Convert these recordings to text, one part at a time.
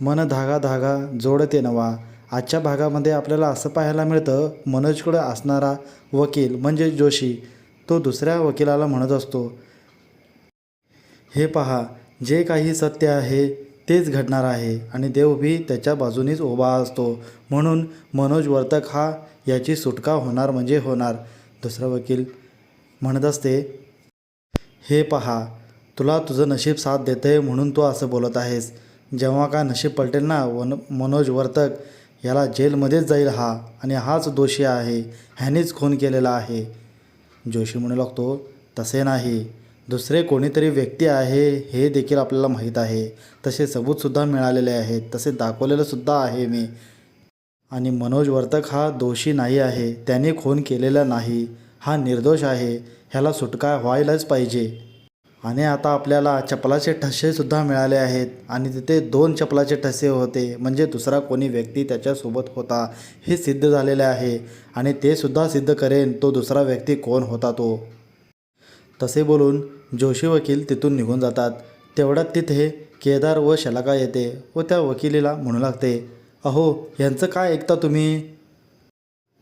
मन धागा धागा जोडते नवा. आजच्या भागामध्ये आपल्याला असं पाहायला मिळतं मनोजकडे असणारा वकील म्हणजे जोशी. तो दुसऱ्या वकिलाला म्हणत असतो हे पहा जे काही सत्य आहे तेच घडणार आहे आणि देवभी त्याच्या बाजूनीच उभा असतो. म्हणून मनोज वर्तक हा याची सुटका होणार म्हणजे होणार. दुसरा वकील म्हणत असते हे पहा तुला तुझं नशीब साथ देते म्हणून तू असं बोलत आहेस. जेव्हा का नशीब पलटेल ना वन मनोज वर्तक याला जेलमध्येच जाईल हा आणि हाच दोषी आहे ह्यानेच खून केलेला आहे. जोशी म्हणू लागतो तसे नाही. दुसरे कोणीतरी व्यक्ती आहे हे देखील आपल्याला माहीत आहे. तसे सबूतसुद्धा मिळालेले आहेत. तसे दाखवलेलंसुद्धा आहे मी. आणि मनोज वर्तक हा दोषी नाही आहे. त्याने खून केलेला नाही. हा निर्दोष आहे. ह्याला सुटका व्हायलाच पाहिजे. आणि आता आपल्याला चपलाचे ठसेसुद्धा मिळाले आहेत. आणि तिथे दोन चपलाचे ठसे होते. म्हणजे दुसरा कोणी व्यक्ती त्याच्यासोबत होता हे सिद्ध झालेले आहे. आणि ते सुद्धा सिद्ध करेन तो दुसरा व्यक्ती कोण होता तो? तसे बोलून जोशी वकील तिथून निघून जातात. तेवढ्यात तिथे केदार व शलाका येते व त्या वकिलीला म्हणू लागते अहो यांचं काय ऐकता तुम्ही?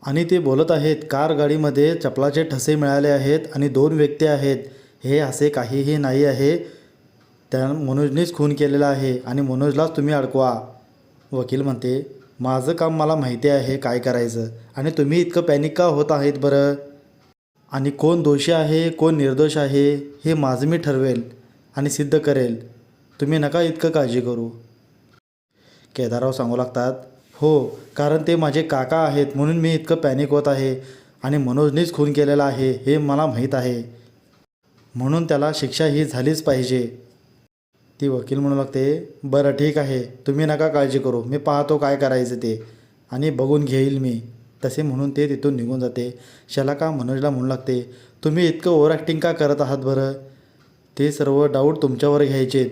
आणि ते बोलत आहेत कार गाडीमध्ये चपलाचे ठसे मिळाले आहेत आणि दोन व्यक्ती आहेत. हे असे काहीही नाही आहे. त्या मनोजनेच खून केलेला आहे आणि मनोजलाच तुम्ही अडकवा. वकील म्हणते माझं काम मला माहिती आहे काय करायचं आणि तुम्ही इतकं पॅनिक का होत आहेत बरं? आणि कोण दोषी आहे कोण निर्दोष आहे हे माझं मी ठरवेल आणि सिद्ध करेल. तुम्ही नका इतकं काळजी करू. केदारराव सांगू लागतात हो कारण ते माझे काका आहेत म्हणून मी इतकं पॅनिक होत आहे आणि मनोजनेच खून केलेला आहे हे मला माहीत आहे. म्हणून त्याला शिक्षा ही झालीच पाहिजे. ती वकील म्हणू लागते बरं ठीक आहे. तुम्ही नका काळजी करू. मी पाहतो काय करायचं ते. आणि बघून घेईल मी. तसे म्हणून ते तिथून निघून जाते. शलाका मनोजला म्हणू लागते तुम्ही इतकं ओव्हर ॲक्टिंग का करत आहात बरं? ते सर्व डाऊट तुमच्यावर घ्यायचेत.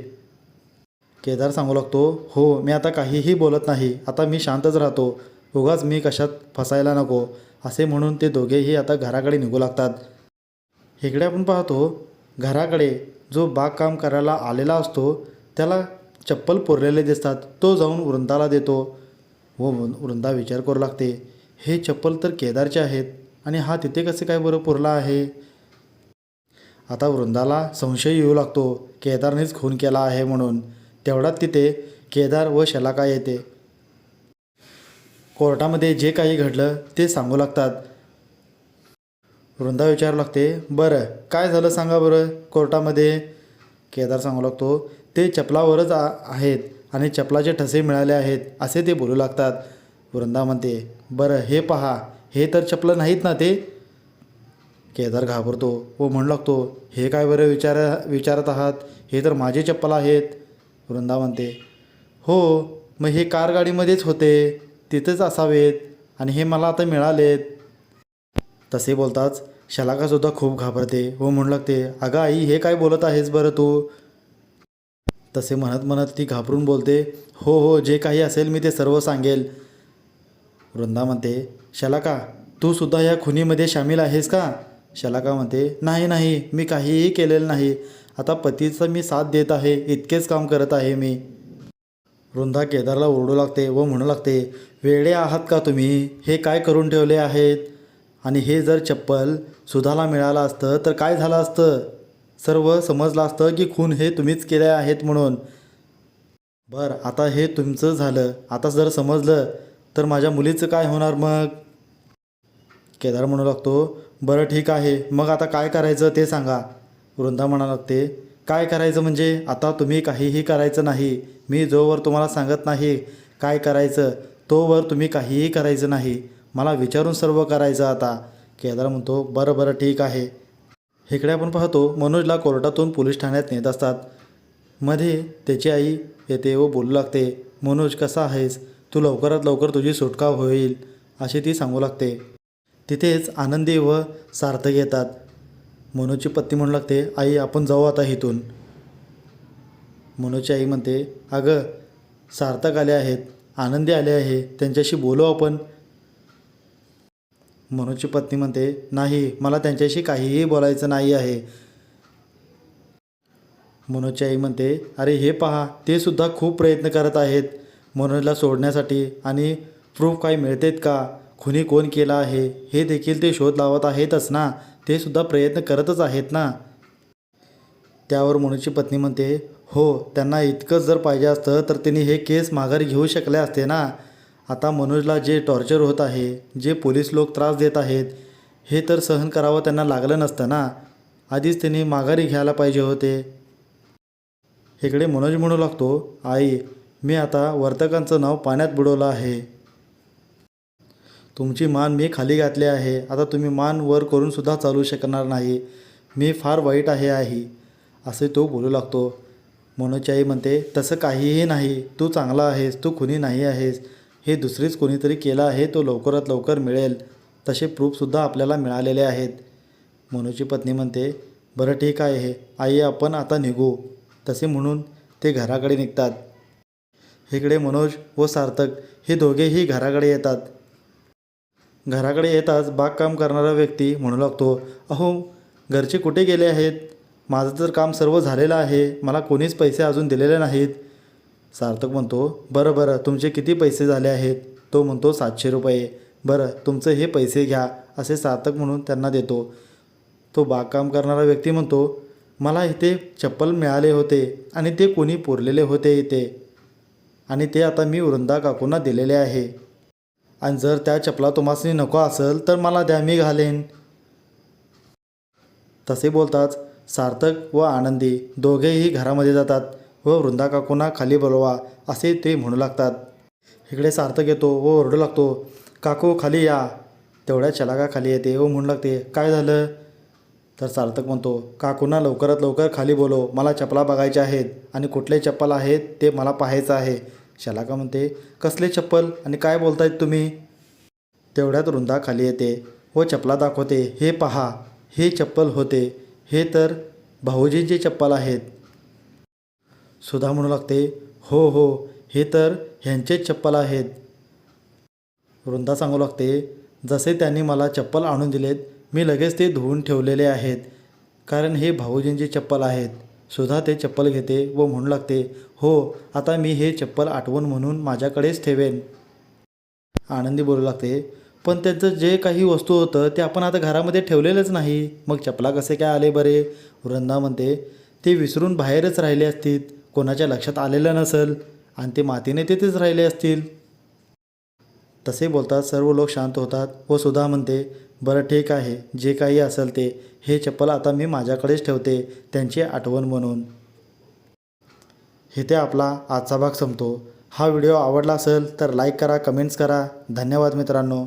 केदार सांगू लागतो हो मी आता काहीही बोलत नाही. आता मी शांतच राहतो. उगाच मी कशात फसायला नको. असे म्हणून ते दोघेही आता घराकडे निघू लागतात. इकडे आपण पाहतो घराकडे जो बागकाम करायला आलेला असतो त्याला चप्पल पुरलेले दिसतात. तो जाऊन वृंदाला देतो व वृंदा विचार करू लागते हे चप्पल तर केदारचे आहेत आणि हा तिथे कसे काय बरं पुरला आहे? आता वृंदाला संशय येऊ लागतो केदारनेच खून केला आहे म्हणून. तेवढ्यात तिथे केदार व शलाका येते. कोर्टामध्ये जे काही घडलं ते सांगू लागतात. वृंदा विचारू लागते बरं काय झालं सांगा बरं कोर्टामध्ये? केदार सांगू लागतो ते चपलावरच आ आहेत आणि चपलाचे ठसे मिळाले आहेत असे ते बोलू लागतात. वृंदा म्हणते बरं हे पहा हे तर चपलं नाहीत ना ते? केदार घाबरतो व म्हणू लागतो हे काय बरं विचार विचारत आहात? हे तर माझे चप्पल आहेत. वृंदा म्हणते हो मग हे कार गाडीमध्येच होते तिथेच असावेत आणि हे मला आता मिळालेत. तसे बोलताच शलाकासुद्धा खूप घाबरते. व म्हणू लागते अगं आई हे काय बोलत आहेस बरं तू? तसे म्हणत म्हणत ती घाबरून बोलते हो हो जे काही असेल मी ते सर्व सांगेल. वृंदा म्हणते शलाका तू सुद्धा या खुनीमध्ये सामील आहेस का? शलाका म्हणते नाही नाही मी काहीही केलेलं नाही. आता पतीचं मी साथ देत आहे इतकेच काम करत आहे मी. वृंदा केदारला ओरडू लागते व म्हणू लागते वेडे आहात का तुम्ही? हे काय करून ठेवले आहेत? आणि हे जर चप्पल सुधाला मिळालं असतं तर काय झालं असतं? सर्व समजलं असतं की खून हे तुम्हीच केले आहेत म्हणून. बरं आता हे तुमचं झालं. आता जर समजलं तर माझ्या मुलीचं काय होणार मग? केदार म्हणू लागतो बरं ठीक आहे. मग आता काय करायचं ते सांगा. वृंदा म्हणा लागते काय करायचं म्हणजे? आता तुम्ही काहीही करायचं नाही. मी जोवर तुम्हाला सांगत नाही काय करायचं तोवर तुम्ही काहीही करायचं नाही. मला विचारून सर्व करायचं आता. केदार म्हणतो बरं बरं ठीक आहे. इकडे आपण पाहतो मनोजला कोर्टातून पोलीस ठाण्यात नेत असतात. मध्ये त्याची आई येते व बोलू लागते. मनोज कसा आहेस? तू लवकरात लवकर तुझी सुटका होईल अशी ती सांगू लागते. तिथेच आनंदी व सार्थक येतात. मनोजची पत्नी म्हणू लागते आई आपण जाऊ आता इथून. मनोजची आई म्हणते अगं सार्थक आले आहेत. आनंदी आले आहे. त्यांच्याशी बोलू आपण. मनोजची पत्नी म्हणते नाही मला त्यांच्याशी काहीही बोलायचं नाही आहे. मनोजची आई म्हणते अरे हे पहा ते सुद्धा खूप प्रयत्न करत आहेत. मनोजला सोडण्यासाठी आणि प्रूफ काही मिळतेत का? खुनी कोण केला आहे? हे देखील ते शोध लावत आहेतच ना? ते सुद्धा प्रयत्न करतच आहेत ना? त्यावर मनोजची पत्नी म्हणते हो त्यांना इतकंच जर पाहिजे असतं तर त्यांनी हे केस माघारी घेऊ शकले असते ना? आता मनोजला जे टॉर्चर होत आहे जे पोलीस लोक त्रास देत आहेत हे तर सहन करावं त्यांना लागलं नसतं ना? आधीच त्यांनी माघारी घ्यायला पाहिजे होते. इकडे मनोज म्हणू लागतो आई मी आता वर्तकांचं नाव पाण्यात बुडवलं आहे. तुमची मान मी खाली घातली आहे. आता तुम्ही मान वर करून सुद्धा चालू शकणार नाही. मी फार वाईट आहे आई असे तो बोलू लागतो. मनोजची आई म्हणते तसं काहीही नाही. तू चांगला आहेस. तू खुनी नाही आहेस. हे दुसरीच कोणीतरी केलं आहे तो लवकरात लवकर मिळेल तसे प्रूफसुद्धा आपल्याला मिळालेले आहेत. मनूची पत्नी म्हणते बरं ठीक आहे आई आपण आता निघू. तसे म्हणून ते घराकडे निघतात. इकडे मनोज व सार्थक हे दोघेही घराकडे येतात. घराकडे येताच बागकाम करणारा व्यक्ती म्हणू लागतो अहो घरचे कुठे गेले आहेत? माझं तर काम सर्व झालेलं आहे मला कोणीच पैसे अजून दिलेले नाहीत. सार्थक म्हणतो बरं बरं तुमचे किती पैसे झाले आहेत? तो म्हणतो सातशे रुपये. बरं तुमचं हे पैसे घ्या असे सार्थक म्हणून त्यांना देतो. तो बागकाम करणारा व्यक्ती म्हणतो मला इथे चप्पल मिळाले होते आणि ते कोणी पुरलेले होते इथे आणि ते आता मी वृंदा काकूंना दिलेले आहे. आणि जर त्या चपला तुम्हासनी नको असेल तर मला द्या मी घालेन. तसे बोलताच सार्थक व आनंदी दोघेही घरामध्ये जातात. व वृंदा काकूंना खाली बोलवा असे ते म्हणू लागतात. इकडे सार्थक येतो व ओरडू लागतो काकू खाली या. तेवढ्या चलाका खाली येते व म्हणू लागते काय झालं? तर सार्थक म्हणतो काकूंना लवकरात लवकर खाली बोलव मला चपला बघायच्या आहेत आणि कुठले चप्पल आहेत ते मला पाहायचं आहे. शलाका म्हणते कसले चप्पल आणि काय बोलतायत तुम्ही? तेवढ्यात रुंदा खाली येते व चपला दाखवते हे पहा हे चप्पल होते हे तर भाऊजींचे चप्पल आहेत. सुधा म्हणू लागते हो हो हे तर ह्यांचेच चप्पल आहेत. वृंदा सांगू लागते जसे त्यांनी मला चप्पल आणून दिलेत मी लगेच ते धुवून ठेवलेले आहेत. कारण हे भाऊजींचे चप्पल आहेत. सुधा ते चप्पल घेते व म्हणू लागते हो आता मी हे चप्पल आठवण म्हणून माझ्याकडेच ठेवेन. आनंदी बोलू लागते पण त्यांचं जे काही वस्तू होतं ते आपण आता घरामध्ये ठेवलेलंच नाही. मग चपला कसे काय आले बरे? वृंदा म्हणते ते विसरून बाहेरच राहिले असतील कोणाच्या लक्षात आलेलं नसेल आणि ते मातीने तिथेच राहिले असतील. तसे बोलतात सर्व लोक शांत होतात व सुधा म्हणते बरं ठीक आहे जे काही असेल ते. हे चप्पल आता मी माझ्याकडेच ठेवते त्यांची आठवण म्हणून. इथे आपला आजचा भाग संपतो. हा व्हिडिओ आवडला असेल तर लाईक करा कमेंट्स करा. धन्यवाद मित्रांनो.